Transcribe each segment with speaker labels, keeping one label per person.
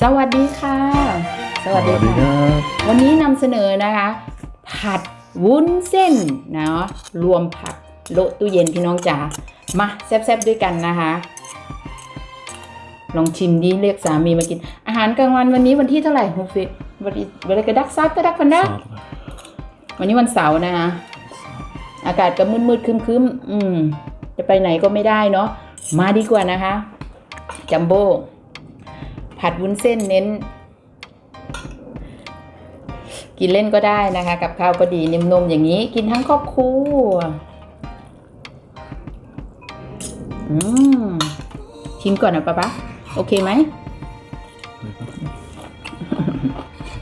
Speaker 1: สวัสดีค่ะ สวัสดี
Speaker 2: สวัสดีค
Speaker 1: ค่ะ
Speaker 2: รับ
Speaker 1: วันนี้นำเสนอนะคะ ผัดวุ้นเส้นเนาะรวมผักโละตู้เย็นพี่น้องจ๋ามาแซ่บๆด้วยกันนะคะ ลองชิมดิเรียกสามีมากิน อาหารกลางวันวันนี้วันที่เท่าไหร่ฮูฟิวันนี้วันอะไรกระดักซักกระดักพันดา
Speaker 2: Zaterdag.
Speaker 1: วันนี้วันเสาร์นะคะ อากาศก็มืดๆครึ้มๆอืม จะไปไหนก็ไม่ได้เนาะมาดีกว่านะคะ จัมโบ้ ผัดวุ้นเส้นเน้น กินเล่นก็ได้นะคะ กับข้าวก็ดีนิ่มนมอย่างนี้กินทั้งครอบครัวอืมชิมก่อนนะป๊าป๊าโอเคไหม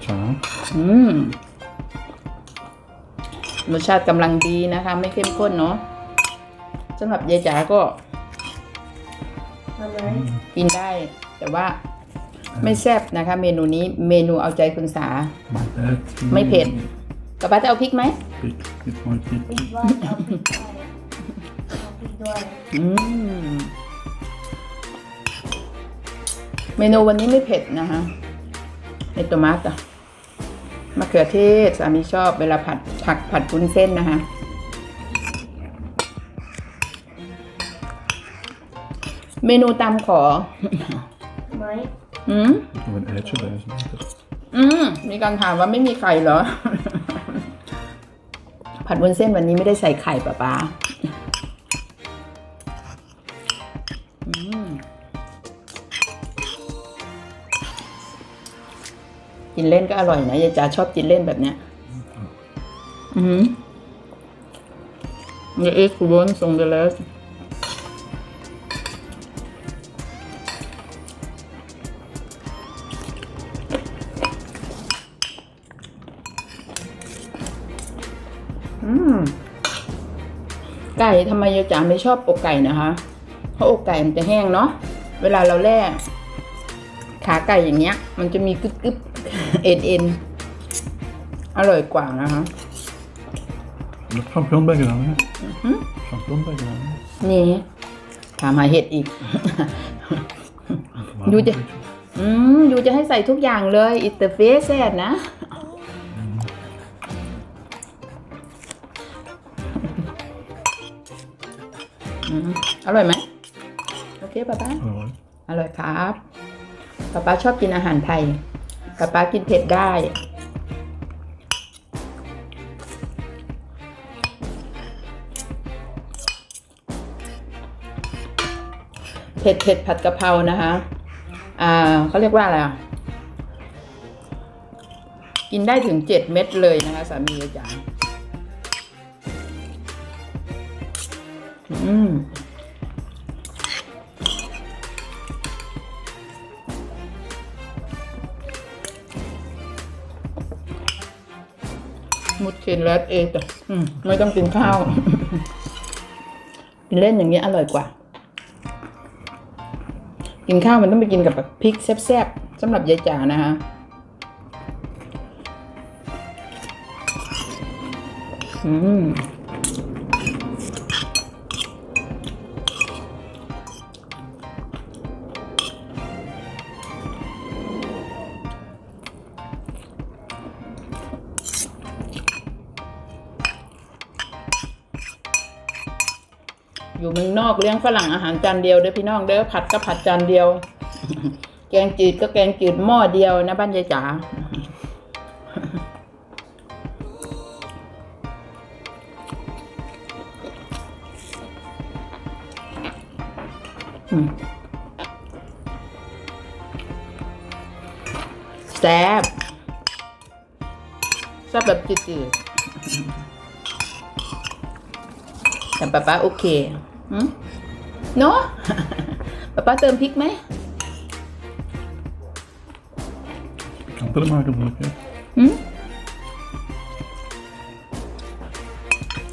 Speaker 2: Tja.
Speaker 1: อืมรสชาติกำลังดีนะคะ ไม่เข้มข้นเนาะสำหรับยายจ๋าก็กินได้แต่ว่า ไม่แซ่บนะคะ เมนูนี้เมนูเอาใจคุณสา
Speaker 2: Maar het.
Speaker 1: ไม่เผ็ดกระป้าจะเอาพริกไหม
Speaker 2: Pik, pik, mooi pik.
Speaker 3: ปิดว่าเอาปิดด้วยเอาปิดด้วย
Speaker 1: อืมเมนูวันนี้ไม่เผ็ดนะคะในตัวมัสอะมะเขือเทศสามีชอบเวลาผัดผักผัดวุ้นเส้นนะคะเมนูตามขอ
Speaker 3: ไหม
Speaker 1: อืม
Speaker 2: Nog een eitje bij is beter.
Speaker 1: อืม มีการถามว่าไม่มีไข่เหรอ ผัดวุ้นเส้นวันนี้ไม่ได้ใส่ไข่ป่ะป้าอืม กินเล่นก็อร่อยนะยายจ๋าชอบกินเล่นแบบเนี้ย อือหือนี่เอ็กซ์ อืมไก่ทำไมยายจ๋าไม่ชอบอกไก่นะคะ เพราะอกไก่มันจะแห้งเนาะเวลาเราแล่ขาไก่อย่างเงี้ย มันจะมีกึบกึบเอ็นเอ็นอร่อยกว่านะคะ
Speaker 2: Er is champignon bij gedaan, hè?
Speaker 1: Mhm.
Speaker 2: Champignon bij gedaan. hè?
Speaker 1: นี่ถามหาเห็ดอีก
Speaker 2: Maar
Speaker 1: Doe
Speaker 2: een
Speaker 1: je-
Speaker 2: beetje.
Speaker 1: อืมอยู่จะให้ใส่ทุกอย่างเลยอิตเฟสแซดนะ อืมอร่อยไหมโอเคป้าป้า
Speaker 2: Alright.
Speaker 1: อร่อยครับป้าป้าชอบกินอาหารไทยป้าป้ากินเผ็ดได้เผ็ดเผ็ดผัดกะเพรานะคะ อ่าเขาเรียกว่าอะไรอะ กินได้ถึงเจ็ดเม็ดเลยนะคะสามีอาจารย์ อืมมุดเคนแรดเอตอะไม่ต้องกินข้าวกินเล่นอย่างนี้ยอร่อยกว่า กินข้าวมันต้องไปกินกับแบบพริกแซ่บๆสำหรับยายจ๋านะคะอืม อยู่เมืองนอกเลี้ยงฝรั่งอาหารจานเดียวเด้อพี่น้องเด้อผัดก็ผัดจานเดียว แกงจืดก็แกงจืดหม้อเดียวนะบ้านยายจ๋าอืมแซ่บแซ่บแบบจืดๆแต่ป๊าป๊าโอเคหืม เนาะป๊าป๊าเติมพริกไหม
Speaker 2: Ik kan het er maken, moet ik, hè?
Speaker 1: หืม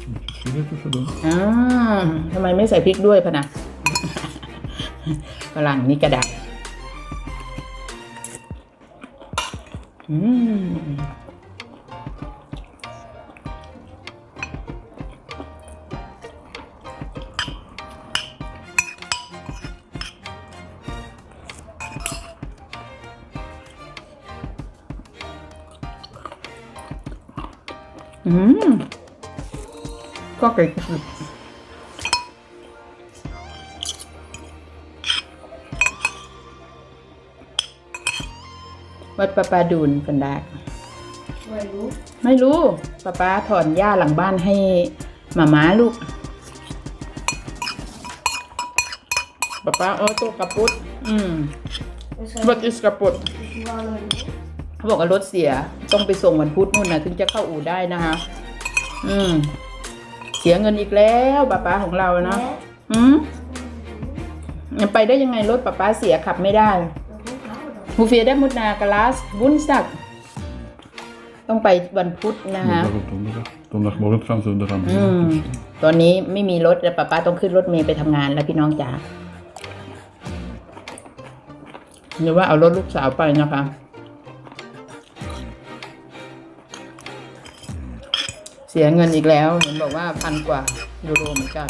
Speaker 2: Een beetje filet tussendoor.
Speaker 1: อ่าทำไมไม่ใส่พริกด้วยพะนะฝรั่งนี่กระดาษอืม ก็ไก่กุดวัดปะปาดูนกันดา
Speaker 3: ไม่รู้
Speaker 1: ไม่รู้ป้าป้าถอนหญ้าหลังบ้านให้หมาม้าลูกป้าป้าโอ้ตัวกระปุดอืม
Speaker 3: ไม่ใช่
Speaker 1: What is กระปุด
Speaker 3: ว่า เลย
Speaker 1: เขาบอกว่ารถเสียต้องไปส่งวันพุธนู่นนะถึงจะเข้าอู่ได้นะคะ อืม เสียเงินอีกแล้วป้าป้าของเราเนาะ
Speaker 3: และ
Speaker 1: อืมยังไปได้ยังไงรถป้าป้าเสียขับไม่ได้
Speaker 3: เราต้องถามว่า
Speaker 1: ฮูเฟียได้มุดนากาลาสบุนสัก ต้องไปวันพุธนะคะ
Speaker 2: Donderdag op donderdag. Donderdagmorgen gaan ze eraan
Speaker 1: อืม
Speaker 2: beginnen.
Speaker 1: ตอนนี้ไม่มีรถแล้วป้าป้าต้องขึ้นรถเมล์ไปทำงานแล้วพี่น้องจ๋าหรือว่าเอารถลูกสาวไปนะคะ เสียเงินอีกแล้วเห็นบอกว่าพันกว่ายูโรเหมือนกัน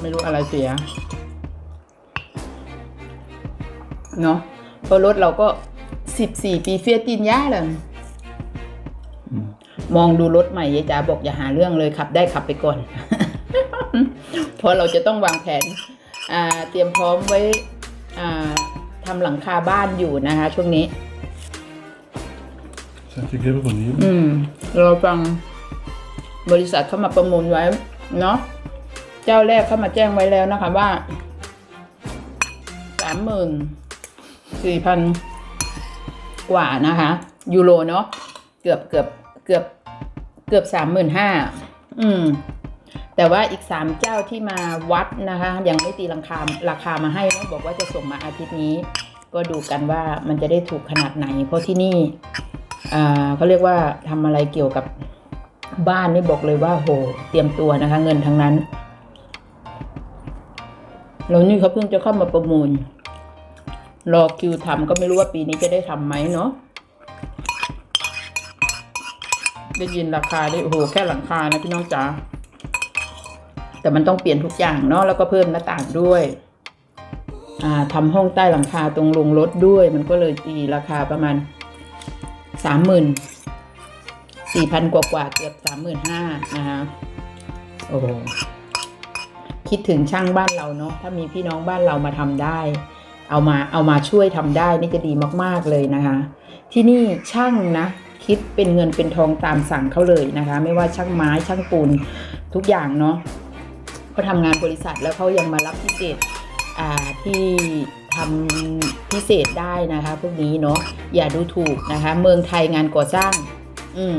Speaker 1: ไม่รู้อะไรเสียเนาะเพราะรถเราก็สิบสี่ปีเฟียตินย่าเลยมองดูรถใหม่ยายจ๋าบอกอย่าหาเรื่องเลยขับ ได้ขับไปก่อน เพราะเราจะต้องวางแผนอ่าเตรียมพร้อมไว้อ่าทำหลังคาบ้านอยู่นะคะ ช่วงนี้
Speaker 2: Zet ik even van hier.
Speaker 1: อืม เราฟัง บริษัทเข้ามาประมูลไว้เนาะเจ้าแรกเข้ามาแจ้งไว้แล้วนะคะว่าสามหมื่นสี่พันกว่านะคะ ยูโรเนาะเกือบเกือบเกือบเกือบสามหมื่นห้าอืม แต่ว่าอีกสามเจ้าที่มาวัดนะคะ ยังไม่ตีราคาราคามาให้นะบอกว่าจะส่งมาอาทิตย์นี้ ก็ดูกันว่ามันจะได้ถูกขนาดไหน เพราะที่นี่อ่าเขาเรียกว่าทำอะไรเกี่ยวกับ บ้านนี่บอกเลยว่าโหเตรียมตัวนะคะ เงินทั้งนั้นแล้วนี่เขาเพิ่งจะเข้ามาประมูล รอคิวทำก็ไม่รู้ว่าปีนี้จะได้ทำไหมเนาะได้ยินราคาได้โอ้โหแค่หลังคานะพี่น้องจ๋าแต่มันต้องเปลี่ยนทุกอย่างเนาะแล้วก็เพิ่มหน้าต่างด้วยอ่าทำห้องใต้หลังคาตรงลงรถด้วย มันก็เลยตีราคาประมาณสามหมื่น สี่พันกว่ากว่าเกือบสามหมื่นห้านะคะโอ้โหคิดถึงช่างบ้านเราเนาะถ้ามีพี่น้องบ้านเรามาทำได้ เอามาเอามาช่วยทำได้นี่จะดีมากๆเลยนะคะ ที่นี่ช่างนะ คิดเป็นเงินเป็นทองตามสั่งเขาเลยนะคะ ไม่ว่าช่างไม้ช่างปูนทุกอย่างเนาะเขาทำงานบริษัทแล้วเขายังมารับพิเศษอ่าที่ทำพิเศษได้นะคะ พวกนี้เนาะอย่าดูถูกนะคะ เมืองไทยงานก่อสร้าง อืม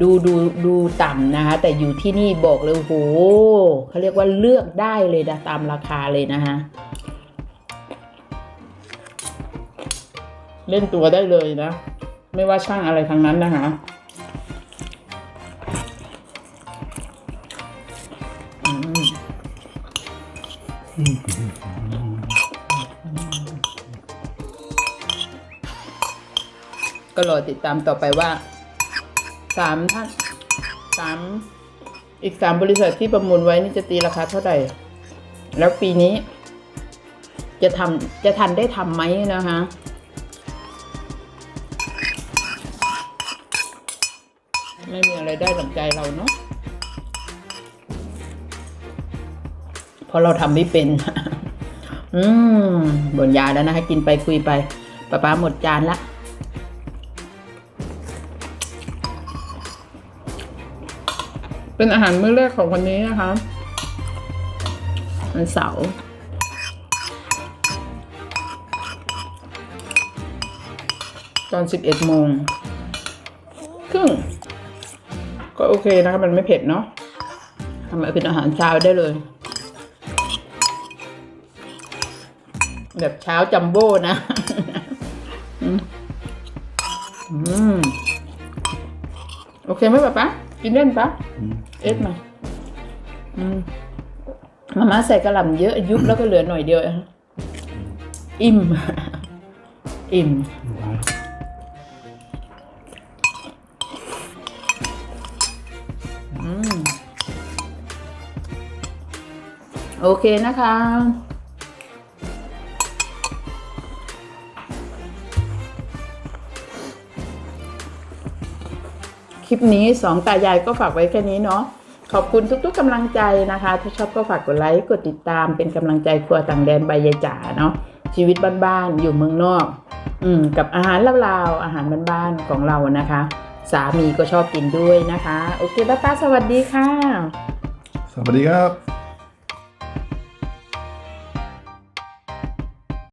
Speaker 1: ดูดูดูต่ำนะคะ แต่อยู่ที่นี่บอกเลยโหเขาเรียกว่าเลือกได้เลยนะตามราคาเลยนะคะเล่นตัวได้เลยนะ ไม่ว่าช่างอะไรทั้งนั้นนะคะก็รอติดตามต่อไปว่า สามท่านสามอีกสามบริษัทที่ประมูลไว้นี่จะตีราคาเท่าไหร่ แล้วปีนี้ จะทำจะทันได้ทำไหมนะคะไม่มีอะไรได้หลังใจเราเนาะเพราะเราทำไม่เป็น อืมบ่นยาแล้วนะคะกินไปคุยไปป้าป้าหมดจานละ เป็นอาหารมื้อแรกของวันนี้นะคะวันเสาร์ตอนสิบเอ็ดโมงครึ่งก็โอเคนะคะมันไม่เผ็ดเนาะทำมาเป็นอาหารเช้าได้เลย แบบเช้าจัมโบ้นะ อืม โอเคไหมป๊าป๊า กินเล่นปะ
Speaker 2: Mm.
Speaker 1: เอ็ดมาอืมมาม่าใส่กระหล่ำเยอะยุบแล้วก็เหลือหน่อยเดียวเองอิ่ม อิ่ม
Speaker 2: Ja.
Speaker 1: อืมโอเคนะคะ คลิปนี้สองตายายก็ฝากไว้แค่นี้เนาะขอบคุณทุกๆกำลังใจนะคะ ถ้าชอบก็ฝากกดไลค์กดติดตามเป็นกำลังใจครัวต่างแดนใบยายจ๋าเนาะชีวิตบ้านๆอยู่เมืองนอก อืมกับอาหารลาวๆอาหารบ้านๆของเรานะคะ สามีก็ชอบกินด้วยนะคะ โอเคป้าป้าสวัสดีค่ะ
Speaker 2: สวัสดีครับ